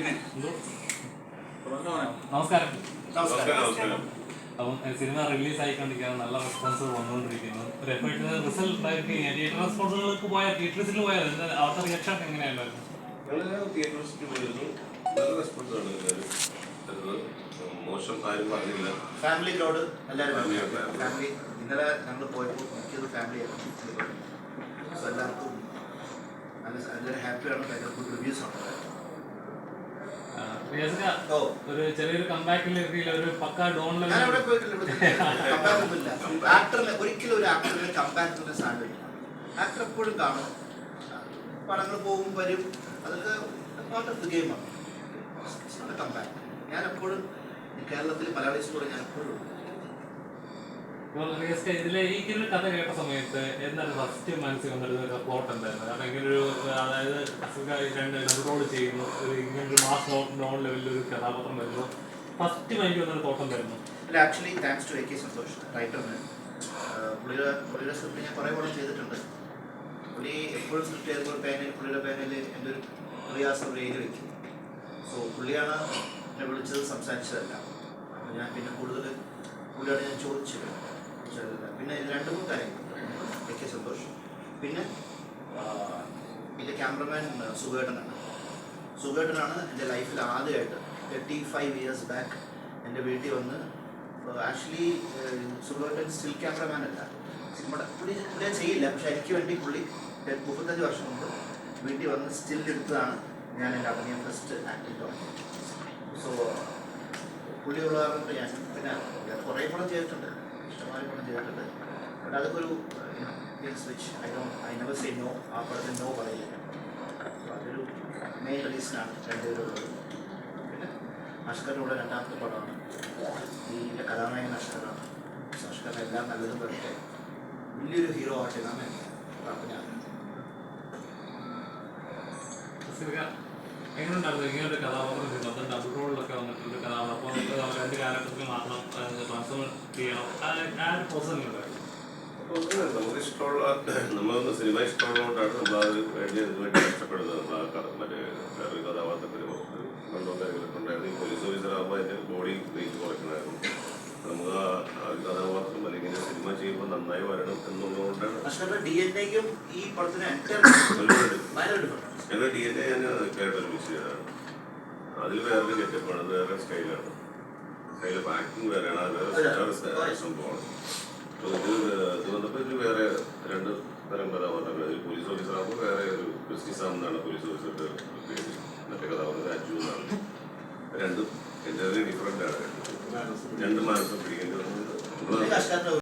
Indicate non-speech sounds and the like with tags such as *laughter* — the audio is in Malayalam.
പിന്നെ നമസ്കാരം. അപ്പം സിനിമ റിലീസ് ആയിക്കൊണ്ടിരിക്കുകയാണ് നല്ല റെസ്പോൺസ് വന്നുകൊണ്ടിരിക്കുന്നു. ഒരു റിസൾട്ട് റെസ്പോൺസുകൾക്ക് പോയ തിയേറ്റേഴ്സിൽ പോയത് അവിടുത്തെ റിയാക്ഷൻ എങ്ങനെയായിരുന്നു? മോശം പറഞ്ഞില്ല. ഫാമിലി എല്ലാവരും ഫാമിലി ഇന്നലെ ആണ്. ഒരു ചെറിയൊരു കമ്പാക്കിൽ ഒരു പക്ക *laughs* ഒന്നുമില്ല. ആക്ടറിന് ഒരിക്കലും ഒരു ആക്ടറിന് കമ്പാക്ക് സാധനമില്ല ആക്ടർ എപ്പോഴും കാണും. പടങ്ങൾ പോകും വരും. അതൊക്കെ പാർട്ട് ഓഫ് ദി ഗെയിമാണ് ഞാൻ എപ്പോഴും കേരളത്തിൽ മലയാളീസിലൂടെ ഞാൻ എപ്പോഴും ഈ കഥ ഫസ്റ്റ് ഒരു അതായത് ചെയ്യുന്നു. ഒരു ഒരു ലെവലിൽ ഒരു കഥാപാത്രം വരുന്നു. ഫസ്റ്റ് മൈൻഡ് അല്ല actually thanks to A K Santhosh റൈറ്ററിന് പുള്ളിയുടെ പുള്ളിയുടെ സ്ക്രിപ്റ്റ് ഞാൻ കുറേ പടം ചെയ്തിട്ടുണ്ട്. പുള്ളി എപ്പോഴും സ്ക്രിപ്റ്റ് ചെയ്തപ്പോൾ പേനയിൽ പുള്ളിയുടെ എന്റെ ഒരു പ്രയാസം ഒരു എഴുതി വെക്കും. സോ പുള്ളിയാണ് എന്നെ വിളിച്ചത് സംസാരിച്ചതല്ല. അപ്പോൾ ഞാൻ പിന്നെ കൂടുതൽ പുള്ളിയോട് ഞാൻ ചോദിച്ചതല്ല. പിന്നെ ഇത് രണ്ട് മൂന്ന് കാര്യങ്ങൾ മിക്ക സന്തോഷ്. പിന്നെ ഇതിന്റെ ക്യാമറമാൻ സുഖേട്ടനാണ്. സുഖേട്ടനാണ് എന്റെ ലൈഫിൽ ആദ്യമായിട്ട് തേർട്ടി ഫൈവ് ഇയേഴ്സ് ബാക്ക് എന്റെ വീട്ടിൽ വന്ന് ആക്ച്വലി സുഖേട്ടൻ സ്റ്റിൽ ക്യാമറമാൻ അല്ല. സിനിമയുടെ പുള്ളി പുള്ളി അത് ചെയ്യില്ല. പക്ഷെ എനിക്ക് വേണ്ടി പുള്ളി മുപ്പത്തഞ്ച് വർഷം മുമ്പ് വീട്ടിൽ വന്ന് സ്റ്റിൽ എടുത്തതാണ് ഞാൻ എന്റെ അഭിനയം ഫസ്റ്റ് ആക്ടിങ് തുടങ്ങിയത്. സോ പുള്ളി കാരണം ഞാൻ പിന്നെ കുറേ കൂടെ ചെയ്തിട്ടുണ്ട്. പടം ചെയ്തിട്ടുണ്ട് ബട്ട് അതൊക്കെ ഒരു I do I never say no ആ പടത്തിൽ നോ പറയില്ല. അതൊരു മെയിൻ റീസണാണ് രണ്ടുപേരുള്ളത് പിന്നെ അഷ്കറിലൂടെ രണ്ടാമത്തെ പടമാണ്. ഇതിന്റെ കഥാനായകൻ അഷ്കറാണ് അഷ്കറിന് എല്ലാം നല്ലതും വരട്ടെ വലിയൊരു ഹീറോ ആവട്ടെ എന്നാണ് പ്രാർത്ഥന. എങ്ങനെയുണ്ടായിരുന്നു ഇങ്ങനെ ഒരു കഥാപാത്രം വന്നിട്ടുണ്ട് കഥാപാത്രം. രണ്ട് കാലഘട്ടത്തിൽ മാത്രം ട്രാൻസ്ഫർ ചെയ്യണം. ആ ഒരു പ്രോസസ് നമ്മളൊന്ന് സിനിമ ഇഷ്ടമുള്ളതുകൊണ്ടാണ് നമ്മൾ അത് വേണ്ടി വേണ്ടി കഷ്ടപ്പെടുന്നത്. നമ്മൾ ആ കഥ മറ്റേ വേറൊരു കഥാപാത്രത്തിന് കണ്ടോ കാര്യങ്ങളൊക്കെ ഉണ്ടായിരുന്നു. ഈ പോലീസ് ഓഫീസറാകുമ്പോൾ അതിന്റെ ബോഡി വെയിറ്റ് കുറയ്ക്കണമായിരുന്നു. നമുക്ക് ആ ഒരു കഥാപാത്രം അല്ലെങ്കിൽ സിനിമ ചെയ്യുമ്പോൾ നന്നായി വരണം എന്നുള്ളതുകൊണ്ടാണ്. ഞങ്ങൾ ഡി എൻ എ ഞാൻ കേട്ടൊരു ചെയ്തതാണ്. അതിൽ വേറെ ഗെറ്റപ്പാണ് അത് വേറെ സ്റ്റൈലാണ് സ്റ്റൈൽ ഓഫ് വേറെയാണ്. അത് വേറെ വേറെ സംഭവമാണ്. അപ്പോൾ ഇത് ഇത് വന്നപ്പോൾ ഇത് വേറെ രണ്ട് തരം കഥാപാത്രങ്ങൾ ഒരു പോലീസ് ഓഫീസറാകുമ്പോൾ വേറെ ഒരു ക്രിസ്റ്റി സാം എന്നാണ് പോലീസ് ഓഫീസറുടെ പേര്. മറ്റേ കഥാപാത്രം അജു എന്നാണ്. രണ്ടും എന്റെ ഡിഫറെന്റ് ആണ്. രണ്ട് മാനസം പിടിക്കേണ്ടി വന്നത്. അഷ്കറിന്റെ